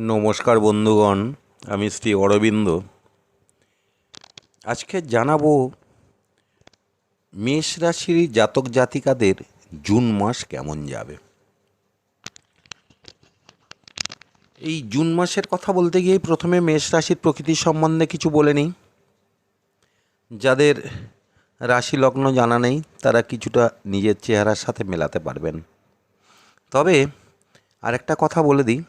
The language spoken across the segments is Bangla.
নমস্কার বন্ধুগণ, আমি শ্রী অরবিন্দ। আজকে জানাব মেষ রাশির জাতক জাতিকাদের জুন মাস কেমন যাবে। এই জুন মাসের কথা বলতে গিয়ে প্রথমে মেষ রাশির প্রকৃতির সম্বন্ধে কিছু বলে নিই। যাদের রাশি লগ্ন জানা নেই, তারা কিছুটা নিজের চেহারার সাথে মেলাতে পারবেন। তবে আরেকটা কথা বলে দিই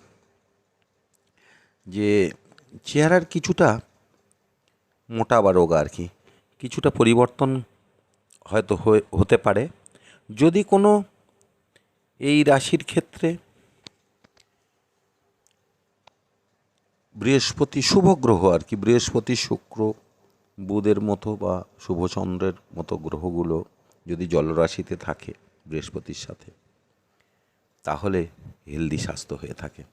যে চেহারার কিছুটা মোটা বা রোগা আর কি, কিছুটা পরিবর্তন হয়তো হয়ে, হতে পারে। যদি কোনো এই রাশির ক্ষেত্রে বৃহস্পতি শুভ গ্রহ আর কি, বৃহস্পতি শুক্র বুধের মতো বা শুভচন্দ্রের মতো গ্রহগুলো যদি জলরাশিতে থাকে বৃহস্পতির সাথে, তাহলে হেলদি স্বাস্থ্য হয়ে থাকে।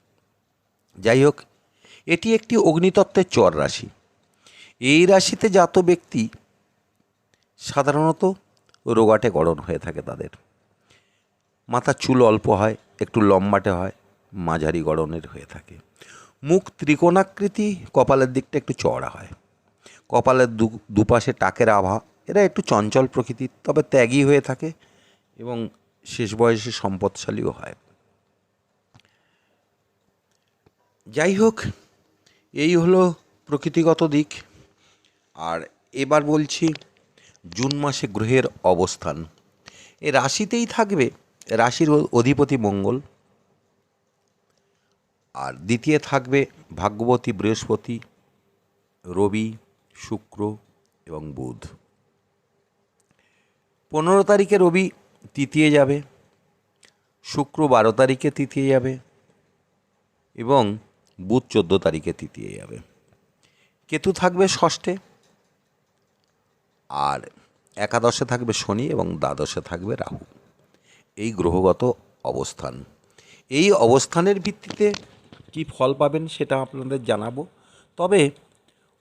যাই হোক এটি একটি অগ্নিতত্ত্বের চর রাশি। এই রাশিতে জাত ব্যক্তি সাধারণত রোগাটে গড়ন হয়ে থাকে তাদের। মাথার চুল অল্প হয়, একটু লম্বাটে হয়, মাঝারি গড়নের হয়ে থাকে। মুখ ত্রিকোণাকৃতি, কপালের দিকটা একটু চড়া হয়। কপালের দু, দুপাশে টাকের আভা, এরা একটু চঞ্চল প্রকৃতির তবে ত্যাগী হয়ে থাকে এবং শেষ বয়সে সম্পদশালীও হয়। যাই হোক এই হলো প্রকৃতিগত দিক। আর এবার বলছি জুন মাসে গ্রহের অবস্থান। এ রাশিতেই থাকবে, রাশির অধিপতি মঙ্গল। আর দ্বিতীয় থাকবে ভাগ্যবতী বৃহস্পতি, রবি, শুক্র এবং বুধ। পনেরো তারিখে রবি তৃতীয় যাবে, শুক্র বারো তারিখে তৃতীয় যাবে এবং বুধ চোদ্দ তারিখে তৃতীয় যাবে। কেতু থাকবে ষষ্ঠে, আর একাদশে থাকবে শনি এবং দ্বাদশে থাকবে রাহু। এই গ্রহগত অবস্থান। এই অবস্থানের ভিত্তিতে কি ফল পাবেন সেটা আপনাদের জানাব। তবে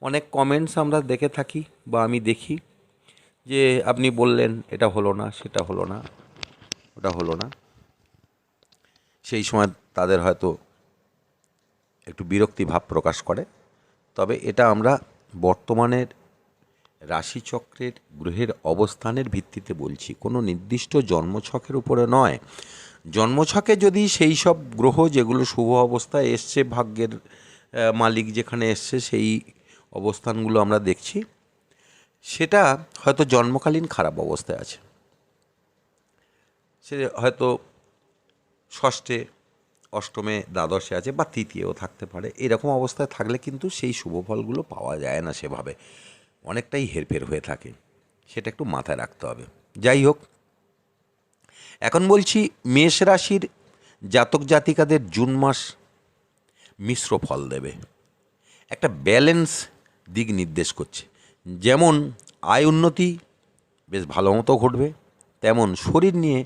অনেক কমেন্টস আমরা দেখে থাকি বা আমি দেখি যে আপনি বললেন, এটা হলো না, সেটা হলো না, ওটা হলো না। সেই সময় তাদের হয়তো একটু বিরক্তি ভাব প্রকাশ করে। তবে এটা আমরা বর্তমানের রাশিচক্রের গ্রহের অবস্থানের ভিত্তিতে বলছি। কোনো নির্দিষ্ট জন্মছকের উপরে নয়। জন্মছকে যদি সেই সব গ্রহ যেগুলো শুভ অবস্থায় এসছে, ভাগ্যের মালিক যেখানে এসছে, সেই অবস্থানগুলো আমরা দেখছি, সেটা হয়তো জন্মকালীন খারাপ অবস্থায় আছে। সে হয়তো ষষ্ঠে অষ্টমে, দ্বাদশে আছে বা তৃতীয়ও থাকতে পারে। এরকম অবস্থায় থাকলে কিন্তু সেই শুভ ফলগুলো পাওয়া যায় না সেভাবে। অনেকটাই হেরফের হয়ে থাকে। সেটা একটু মাথায় রাখতে হবে। যাই হোক, এখন বলছি মেষ রাশির জাতক জাতিকাদের জুন মাস মিশ্র ফল দেবে। একটা ব্যালেন্স দিক নির্দেশ করছে। যেমন আয় উন্নতি বেশ ভালো মতো ঘটবে, তেমন শরীর নিয়ে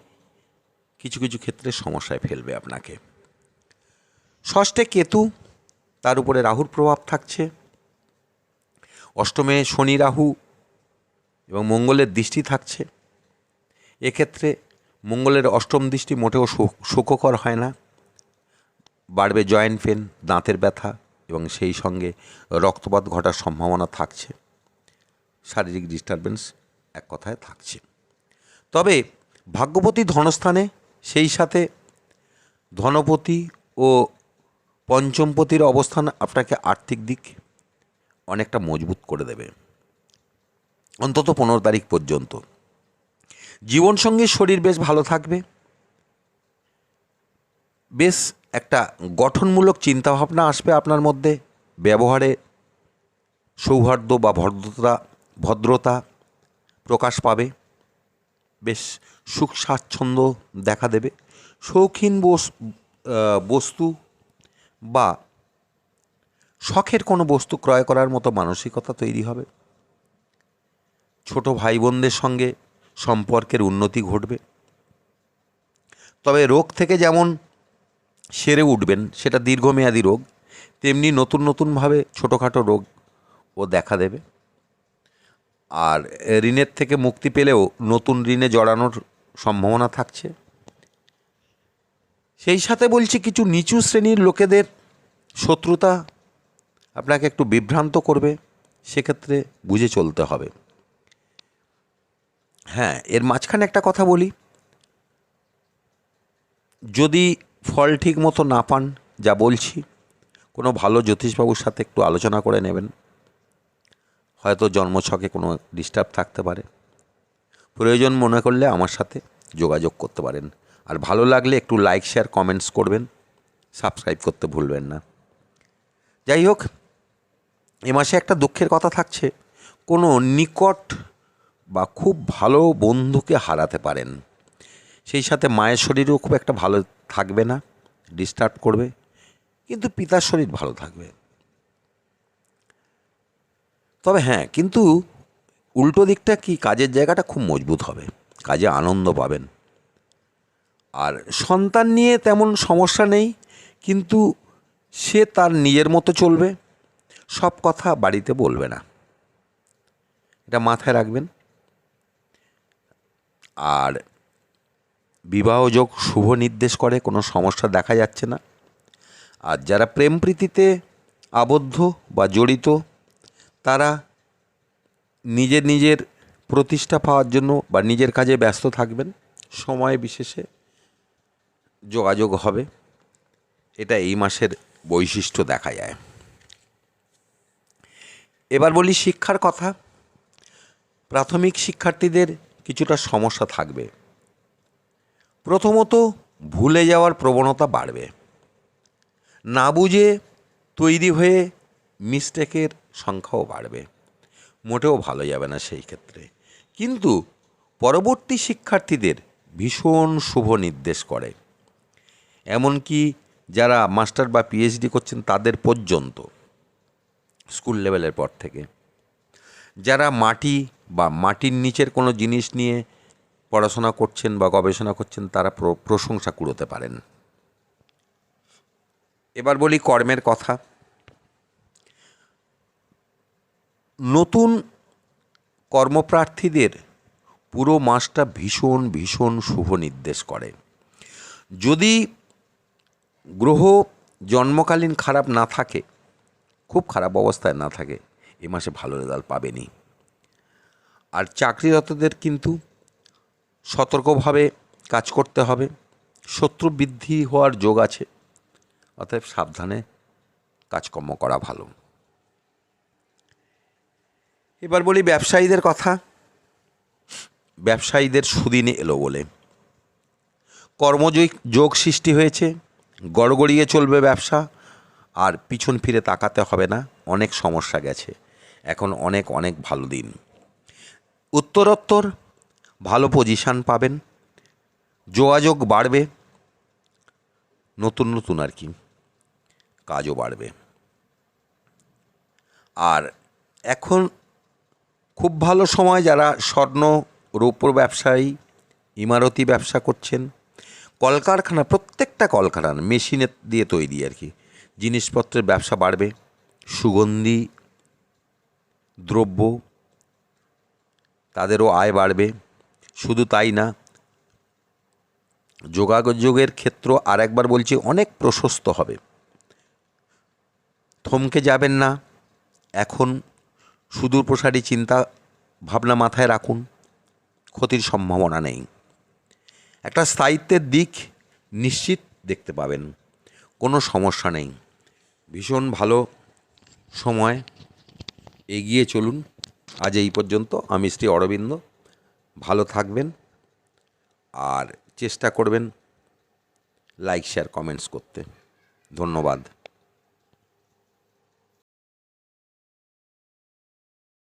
কিছু কিছু ক্ষেত্রে সমস্যায় ফেলবে আপনাকে। ষষ্ঠে কেতু, তার উপরে রাহুর প্রভাব থাকছে। অষ্টমে শনি রাহু এবং মঙ্গলের দৃষ্টি থাকছে। এক্ষেত্রে মঙ্গলের অষ্টম দৃষ্টি মোটেও সুখকর হয় না। বাড়বে জয়েন্ট পেন, দাঁতের ব্যথা এবং সেই সঙ্গে রক্তপাত ঘটার সম্ভাবনা থাকছে। শারীরিক ডিস্টারবেন্স এক কথায় থাকছে। তবে ভাগ্যবতী ধনস্থানে, সেই সাথে ধনপতি ও পঞ্চমপতির অবস্থান আপনাকে আর্থিক দিক অনেকটা মজবুত করে দেবে। অন্তত পনেরো তারিখ পর্যন্ত। জীবনসঙ্গী শরীর বেশ ভালো থাকবে। বেশ একটা গঠনমূলক চিন্তাভাবনা আসবে আপনার মধ্যে। ব্যবহারে সৌহার্দ্য বা ভদ্রতা ভদ্রতা প্রকাশ পাবে। বেশ সুখ স্বাচ্ছন্দ্য দেখা দেবে। শৌখিন বস- বস্তু বা শখের কোনো বস্তু ক্রয় করার মতো মানসিকতা তৈরি হবে। ছোট ভাই বোনদের সঙ্গে সম্পর্কের উন্নতি ঘটবে। তবে রোগ থেকে যেমন সেরে উঠবেন, সেটা দীর্ঘমেয়াদী রোগ, তেমনি নতুন নতুনভাবে ছোটোখাটো রোগ ও দেখা দেবে। আর ঋণের থেকে মুক্তি পেলেও নতুন ঋণে জড়ানোর সম্ভাবনা থাকছে। সেই সাথে বলছি কিছু নিচু শ্রেণির লোকেদের শত্রুতা আপনাকে একটু বিভ্রান্ত করবে, সেক্ষেত্রে বুঝে চলতে হবে। হ্যাঁ এর মাঝখানে একটা কথা বলি। যদি ফল ঠিক মতো না পান, যা বলছি, কোনো ভালো জ্যোতিষবাবুর সাথে একটু আলোচনা করে নেবেন। হয়তো জন্মছকে কোনো ডিস্টার্ব থাকতে পারে। প্রয়োজন মনে করলে আমার সাথে যোগাযোগ করতে পারেন। আর ভালো লাগলে একটু লাইক শেয়ার কমেন্টস করবেন। সাবস্ক্রাইব করতে ভুলবেন না। যাই হোক, এ মাসে একটা দুঃখের কথা থাকছে। কোনো নিকট বা খুব ভালো বন্ধুকে হারাতে পারেন। সেই সাথে মায়ের শরীরও খুব একটা ভালো থাকবে না ডিস্টার্ব করবে। কিন্তু পিতার শরীর ভালো থাকবে। তবে হ্যাঁ কিন্তু উল্টো দিকটা কি? কাজের জায়গাটা খুব মজবুত হবে। কাজে আনন্দ পাবেন। আর সন্তান নিয়ে তেমন সমস্যা নেই, কিন্তু সে তার নিজের মতো চলবে, সব কথা বাড়িতে বলবে না। এটা মাথায় রাখবেন। আর বিবাহযোগ শুভ নির্দেশ করে, কোনো সমস্যা দেখা যাচ্ছে না। আর যারা প্রেম প্রীতিতে আবদ্ধ বা জড়িত, তারা নিজের নিজের প্রতিষ্ঠা পাওয়ার জন্য বা নিজের কাজে ব্যস্ত থাকবেন, সময় বিশেষে। যোগাযোগ হবে। এটা এই মাসের বৈশিষ্ট্য দেখা যায়। এবার বলি শিক্ষার কথা। প্রাথমিক শিক্ষার্থীদের কিছুটা সমস্যা থাকবে। প্রথমত, ভুলে যাওয়ার প্রবণতা বাড়বে। না বুঝে তৈরি হয়ে মিস্টেকের সংখ্যাও বাড়বে। মোটেও ভালো যাবে না সেই ক্ষেত্রে। কিন্তু পরবর্তী শিক্ষার্থীদের ভীষণ শুভ নির্দেশ করে। এমনকি যারা মাস্টার বা পিএইচডি করছেন তাদের পর্যন্ত, স্কুল লেভেলের পর থেকে। যারা মাটি বা মাটির নিচের কোনো জিনিস নিয়ে পড়াশোনা করছেন বা গবেষণা করছেন, তারা প্র- প্রশংসা কুড়োতে পারেন। এবার বলি কর্মের কথা। নতুন কর্মপ্রার্থীদের পুরো মাসটা ভীষণ ভীষণ শুভ নির্দেশ করে। যদি গ্রহ জন্মকালীন খারাপ না থাকে, খুব খারাপ অবস্থায় না থাকে, এ মাসে ভালো রেজাল্ট পাবেনি। আর চাকরিরতদের কিন্তু সতর্কভাবে কাজ করতে হবে, শত্রু বৃদ্ধি হওয়ার যোগ আছে, অতএব সাবধানে কাজকর্ম করা ভালো। এবার বলি ব্যবসায়ীদের কথা। ব্যবসায়ীদের সুদিনে এলো বলে। কর্মযোগ, যোগ সৃষ্টি হয়েছে গড়গড়িয়ে চলবে ব্যবসা, আর পিছন ফিরে তাকাতে হবে না, অনেক সমস্যা গেছে। এখন অনেক অনেক ভালো দিন। উত্তরোত্তর, ভালো পজিশান পাবেন। যোগাযোগ বাড়বে। নতুন নতুন আর কি, কাজও বাড়বে। আর এখন খুব ভালো সময় যারা স্বর্ণ, রৌপ্য ব্যবসায়ী, ইমারতি ব্যবসা করছেন। কলকারখানা, প্রত্যেকটা কলকারখানা মেশিনে দিয়ে তৈরি আর কি। জিনিসপত্রের ব্যবসা বাড়বে, সুগন্ধি, দ্রব্য তাদেরও আয় বাড়বে। শুধু তাই না, যোগাযোগের ক্ষেত্র আর একবার বলছি, অনেক প্রশস্ত হবে। থমকে যাবেন না, এখন সুদূর প্রসারী চিন্তা ভাবনা মাথায় রাখুন, ক্ষতির সম্ভাবনা নেই। একটা স্থায়িত্বের দিক নিশ্চিত দেখতে পাবেন। কোনো সমস্যা নেই। ভীষণ ভালো সময়। এগিয়ে চলুন। আজ এই পর্যন্ত। আমি শ্রী অরবিন্দ। ভালো থাকবেন। আর চেষ্টা করবেন লাইক, শেয়ার, কমেন্টস করতে। ধন্যবাদ।